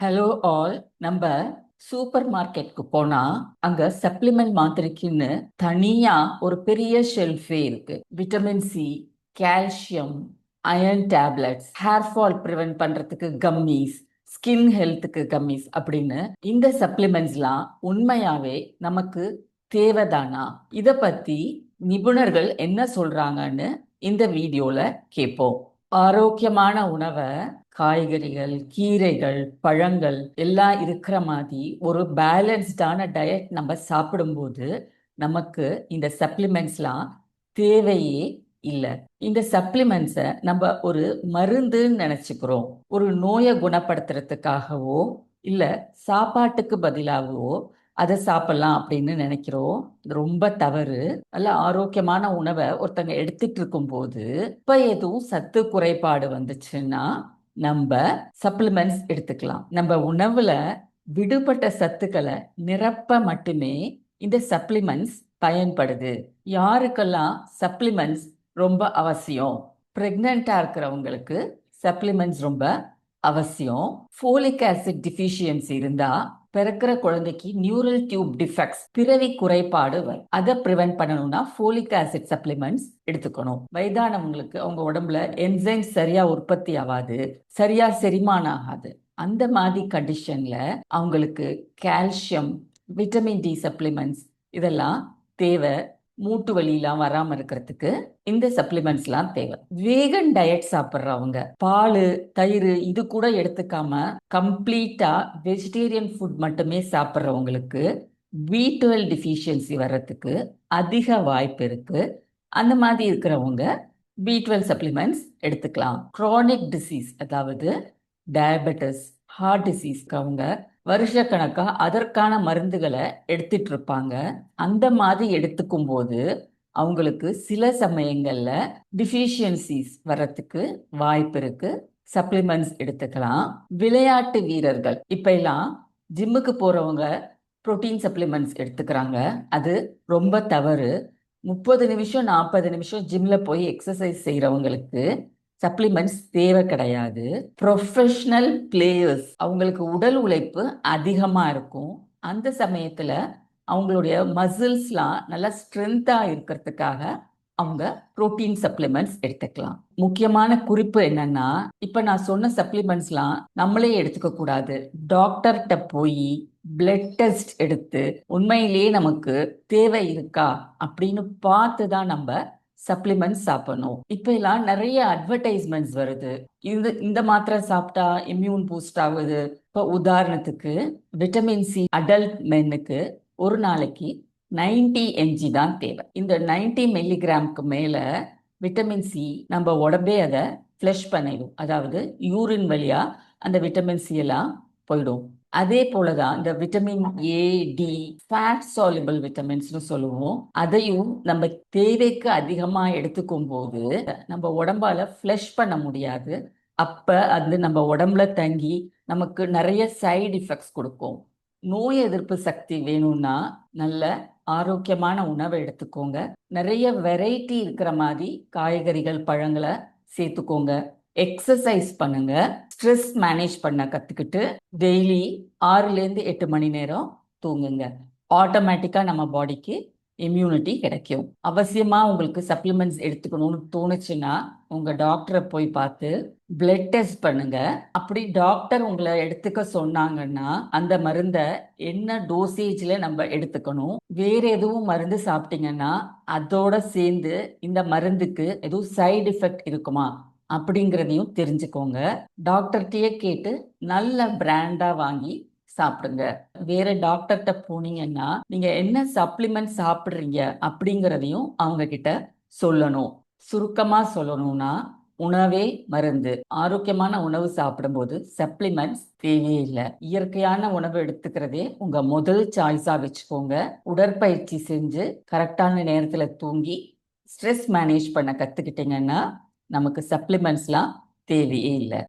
Hello all நம்ம super மார்க்கெட்க்கு போனா அங்க சப்ளிமெண்ட் மாத்திரைக்குன்னு தனியா ஒரு பெரிய ஷெல்ஃபே இருக்கு. Vitamin C calcium iron tablets hair fall prevent பண்றதுக்கு கம்மிஸ் ஸ்கின் ஹெல்த்துக்கு கம்மிஸ் அப்படின்னு இந்த சப்ளிமெண்ட்ஸ்லாம் உண்மையாவே நமக்கு தேவைதானா? இத பத்தி நிபுணர்கள் என்ன சொல்றாங்கன்னு இந்த வீடியோல கேட்போம் ஆரோக்கியமான உணவை காய்கறிகள் கீரைகள் பழங்கள் எல்லாம் இருக்கிற மாதிரி ஒரு பேலன்ஸ்டான டயட் நம்ம சாப்பிடும்போது நமக்கு இந்த சப்ளிமெண்ட்ஸ்லாம் தேவையே இல்லை. இந்த சப்ளிமெண்ட்ஸை நம்ம ஒரு மருந்துன்னு நினச்சிக்கிறோம். ஒரு நோயை குணப்படுத்துறதுக்காகவோ இல்லை சாப்பாட்டுக்கு பதிலாகவோ அதை சாப்பிடலாம் அப்படின்னு நினைக்கிறோம். ரொம்ப தவறு. நல்ல ஆரோக்கியமான உணவை ஒருத்தங்க எடுத்துட்டு இருக்கும்போது இப்ப எதுவும் சத்து குறைபாடு வந்துச்சுன்னா நம்ம சப்ளிமெண்ட்ஸ் எடுத்துக்கலாம். நம்ம உணவுல விடுபட்ட சத்துக்களை நிரப்ப மட்டுமே இந்த சப்ளிமெண்ட்ஸ் பயன்படுது. யாருக்கெல்லாம் சப்ளிமெண்ட்ஸ் ரொம்ப அவசியம்? பிரெக்னண்டா இருக்கிறவங்களுக்கு சப்ளிமெண்ட்ஸ் ரொம்ப அவசியம். ஃபோலிக் ஆசிட் டிஃபிஷியன்சி இருந்தா பிறக்கிற குழந்தைக்கு நியூரல் டியூப் டிஃபெக்ட்ஸ் பிறவி குறைபாடு வரும் அதை ப்ரிவென்ட் பண்ணணும்னா ஃபோலிக் ஆசிட் சப்ளிமெண்ட்ஸ் எடுத்துக்கணும். வயதானவங்களுக்கு அவங்க உடம்புல என்சைம் சரியா உற்பத்தி ஆகாது சரியா செரிமானம் ஆகாது. அந்த மாதிரி கண்டிஷன்ல அவங்களுக்கு கால்சியம் விட்டமின் டி சப்ளிமெண்ட்ஸ் இதெல்லாம் தேவை. மூட்டு வலியெல்லாம் வராம இருக்கிறதுக்கு இந்த சப்ளிமெண்ட்ஸ்லாம் தேவை. வேகன் டயட் சாப்பிட்றவங்க பால் தயிர் இது கூட எடுத்துக்காம கம்ப்ளீட்டா வெஜிடேரியன் ஃபுட் மட்டுமே சாப்பிட்றவங்களுக்கு பி டுவெல் டிஃபிஷியன்சி வர்றதுக்கு அதிக வாய்ப்பு இருக்கு. அந்த மாதிரி இருக்கிறவங்க பி டுவெல் சப்ளிமெண்ட்ஸ் எடுத்துக்கலாம். க்ரானிக் டிசீஸ் அதாவது டயபெட்டிஸ் ஹார்ட் டிசீஸ்க்கு அவங்க வருஷக்கணக்காக அதற்கான மருந்துகளை எடுத்துட்டு இருப்பாங்க அந்த மாதிரி எடுத்துக்கும் போது அவங்களுக்கு சில சமயங்களில் டிஃபிஷியன்சிஸ் வர்றதுக்கு வாய்ப்பு இருக்கு. சப்ளிமெண்ட்ஸ் எடுத்துக்கலாம். விளையாட்டு வீரர்கள் இப்ப எல்லாம் ஜிம்முக்கு போறவங்க புரோட்டீன் சப்ளிமெண்ட்ஸ் எடுத்துக்கிறாங்க. அது ரொம்ப தவறு. முப்பது நிமிஷம் நாற்பது நிமிஷம் ஜிம்ல போய் எக்ஸசைஸ் செய்யறவங்களுக்கு சப்ளிமெண்ட்ஸ் தேவை கிடையாது. ப்ரொஃபஷனல் பிளேயர்ஸ் அவங்களுக்கு உடல் உழைப்பு அதிகமாக இருக்கும். அந்த சமயத்தில் அவங்களுடைய மசில்ஸ்லாம் நல்லா ஸ்ட்ரென்த்தாக இருக்கிறதுக்காக அவங்க புரோட்டீன் சப்ளிமெண்ட்ஸ் எடுத்துக்கலாம். முக்கியமான குறிப்பு என்னன்னா இப்ப நான் சொன்ன சப்ளிமெண்ட்ஸ்லாம் நம்மளே எடுத்துக்க கூடாது. டாக்டர்கிட்ட போய் பிளட் டெஸ்ட் எடுத்து உண்மையிலேயே நமக்கு தேவை இருக்கா அப்படின்னு பார்த்து தான் நம்ம சப்ளிமெண்ட்ஸ் சாப்பிடணும். இப்ப எல்லாம் நிறைய அட்வர்டைஸ்மெண்ட்ஸ் வருது. இது இந்த மாத்திரை சாப்பிட்டா இம்யூன் பூஸ்ட் ஆகுது. இப்போ உதாரணத்துக்கு விட்டமின் சி அடல்ட் மென்னுக்கு ஒரு நாளைக்கு நைன்டி எம்ஜி தான் தேவை. இந்த நைன்டி மில்லிகிராம்க்கு மேல விட்டமின் சி நம்ம உடம்பே அதை ஃப்ளஷ் பண்ணிடும். அதாவது யூரின் வழியா அந்த விட்டமின் சி எல்லாம் போயிடும். அதே போலதான் இந்த vitamin A D fat soluble விட்டமின்ஸ்னு சொல்லுவோம். அதையும் நம்ம தேவைக்கு அதிகமா எடுத்துக்கும் போது நம்ம உடம்பால ஃப்ளஷ் பண்ண முடியாது. அப்ப அது நம்ம உடம்புல தங்கி நமக்கு நிறைய சைடு எஃபெக்ட்ஸ் கொடுக்கும். நோய் எதிர்ப்பு சக்தி வேணும்னா நல்ல ஆரோக்கியமான உணவை எடுத்துக்கோங்க. நிறைய வெரைட்டி இருக்கிற மாதிரி காய்கறிகள் பழங்களை சேர்த்துக்கோங்க. எக்ஸசைஸ் பண்ணுங்க. ஸ்ட்ரெஸ் மேனேஜ் பண்ண கத்துக்கிட்டு டெய்லி ஆறுலேருந்து எட்டு மணி நேரம் தூங்குங்க. ஆட்டோமேட்டிக்கா நம்ம பாடிக்கு இம்யூனிட்டி கிடைக்கும். அவசியமா உங்களுக்கு சப்ளிமெண்ட்ஸ் எடுத்துக்கணும்னு தோணுச்சுன்னா உங்க டாக்டரை போய் பார்த்து பிளட் டெஸ்ட் பண்ணுங்க. அப்படி டாக்டர் உங்களை எடுத்துக்க சொன்னாங்கன்னா அந்த மருந்தை என்ன டோசேஜ்ல நம்ம எடுத்துக்கணும் வேற எதுவும் மருந்து சாப்பிட்டீங்கன்னா அதோட சேர்ந்து இந்த மருந்துக்கு எதுவும் சைடு எஃபெக்ட் இருக்குமா? அப்படிங்கிறதையும் தெரிஞ்சுக்கோங்க. டாக்டர்கிட்டயே கேட்டு நல்ல பிராண்டா வாங்கி சாப்பிடுங்க. வேற டாக்டர்கிட்ட போனீங்கன்னா நீங்க என்ன சப்ளிமெண்ட் சாப்பிடுறீங்க அப்படிங்கிறதையும் அவங்க கிட்ட சொல்லணும். சுருக்கமா சொல்லணும்னா உணவே மருந்து. ஆரோக்கியமான உணவு சாப்பிடும்போது சப்ளிமெண்ட்ஸ் தேவையே இல்லை. இயற்கையான உணவு எடுத்துக்கிறதே உங்க முதல் சாய்ஸா வச்சுக்கோங்க. உடற்பயிற்சி செஞ்சு கரெக்டான நேரத்துல தூங்கி ஸ்ட்ரெஸ் மேனேஜ் பண்ண கத்துக்கிட்டீங்கன்னா நமக்கு சப்ளிமெண்ட்ஸ்லாம் தேவையே இல்லை.